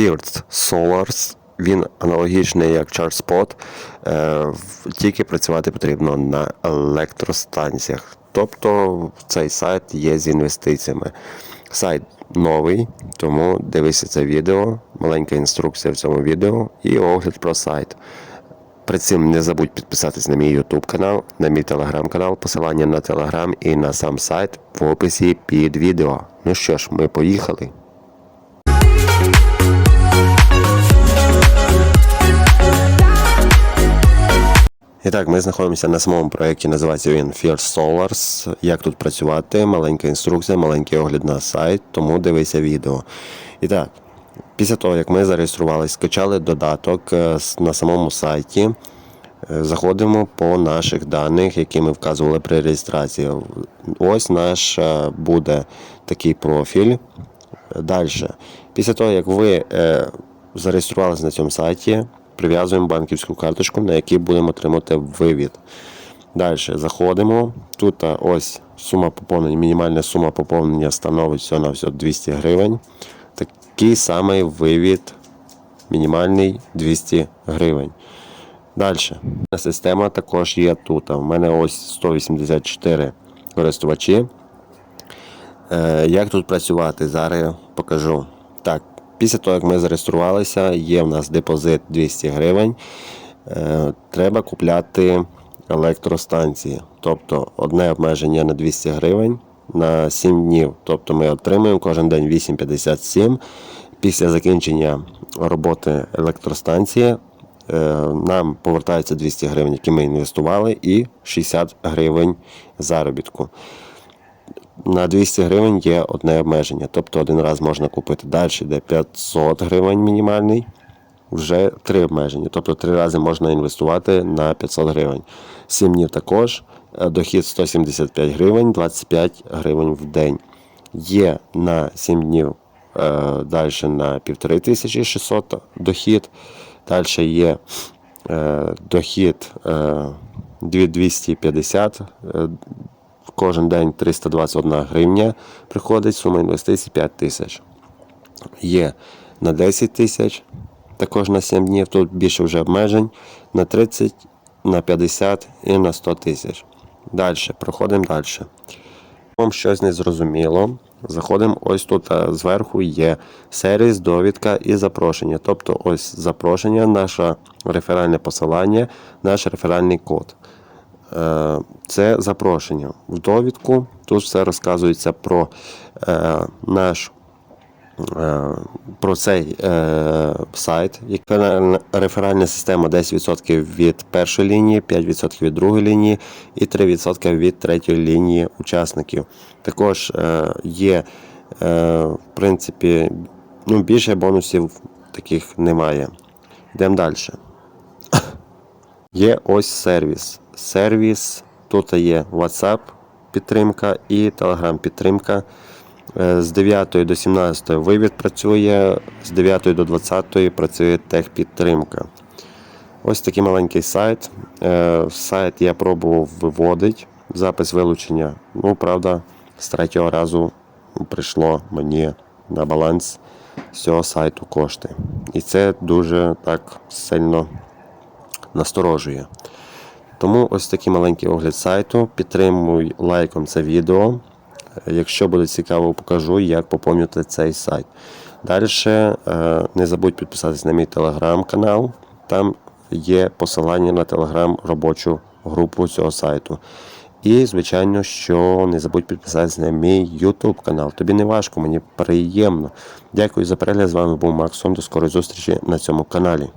First Solars, він аналогічний як ChargeSpot, е, тільки працювати потрібно на електростанціях. Тобто цей сайт є з інвестиціями. Сайт новий, тому дивися це відео, маленька інструкція в цьому відео і огляд про сайт. При цим не забудь підписатись на мій YouTube канал, на мій телеграм канал, посилання на телеграм і на сам сайт в описі під відео. Ну що ж, ми поїхали. І так, ми знаходимося на самому проєкті, називається він First Solars. Як тут працювати, маленька інструкція, маленький огляд на сайт, тому дивися відео. І так, після того, як ми зареєструвалися, скачали додаток е, на самому сайті, е, заходимо по наших даних, які ми вказували при реєстрації. Ось наш е, буде такий профіль. Далі. Після того, як ви зареєструвалися на цьому сайті, прив'язуємо банківську карточку, на якій будемо отримати вивід. Далі заходимо. Тут ось сума поповнення, мінімальна сума поповнення становить всього на всього 200 гривень. Такий самий вивід, мінімальний 200 гривень. Далі. Система також є тут. У мене ось 184 користувачі. Е, Як тут працювати? Зараз покажу. Так, після того, як ми зареєструвалися, є в нас депозит 200 гривень. Е, Треба купляти електростанції. Тобто одне обмеження на 200 гривень на 7 днів. Тобто ми отримуємо кожен день 8,57. Після закінчення роботи електростанції е, нам повертається 200 гривень, які ми інвестували, і 60 гривень заробітку на 200 гривень є одне обмеження. Тобто один раз можна купити далі, де 500 гривень мінімальний, вже три обмеження. Тобто три рази можна інвестувати на 500 гривень. 7 днів також, е, дохід 175 гривень, 25 гривень в день. Є на 7 днів е, далі на 1500 дохід. Далі є е, дохід е, 2250 е, Кожен день 321 гривня приходить, сума інвестицій 5 тисяч. Є на 10 тисяч, також на 7 днів, тут більше вже обмежень, на 30, на 50 і на 100 тисяч. Далі, проходимо далі. Вам щось не зрозуміло. Заходимо ось тут зверху є сервіс, довідка і запрошення. Тобто ось запрошення, наше реферальне посилання, наш реферальний код. Е, Це запрошення. В довідку тут все розказується про е, наш е, про цей сайт, реферальна- система 10% від першої лінії, 5% від другої лінії і 3% від третьої лінії учасників. Також є, в принципі, ну, більше бонусів таких немає. Йдемо далі. Є ось сервіс. Сервіс, тут є WhatsApp підтримка і Telegram підтримка. Е, З 9 до 17 вивід працює, з 9 до 20 працює техпідтримка. Ось такий маленький сайт. Е, Сайт я пробував виводити, запис вилучення. Ну, правда, з третього разу прийшло мені на баланс цього сайту кошти. І це дуже так сильно насторожує. Тому ось такий маленький огляд сайту. Підтримуй лайком це відео. Якщо буде цікаво, покажу, як поповнювати цей сайт. Далі не забудь підписатись на мій телеграм-канал. Там є посилання на телеграм робочу групу цього сайту. І, звичайно, що не забудь підписатися на мій YouTube канал. Тобі не важко, мені приємно. Дякую за перегляд. З вами був Максон. До скорої зустрічі на цьому каналі.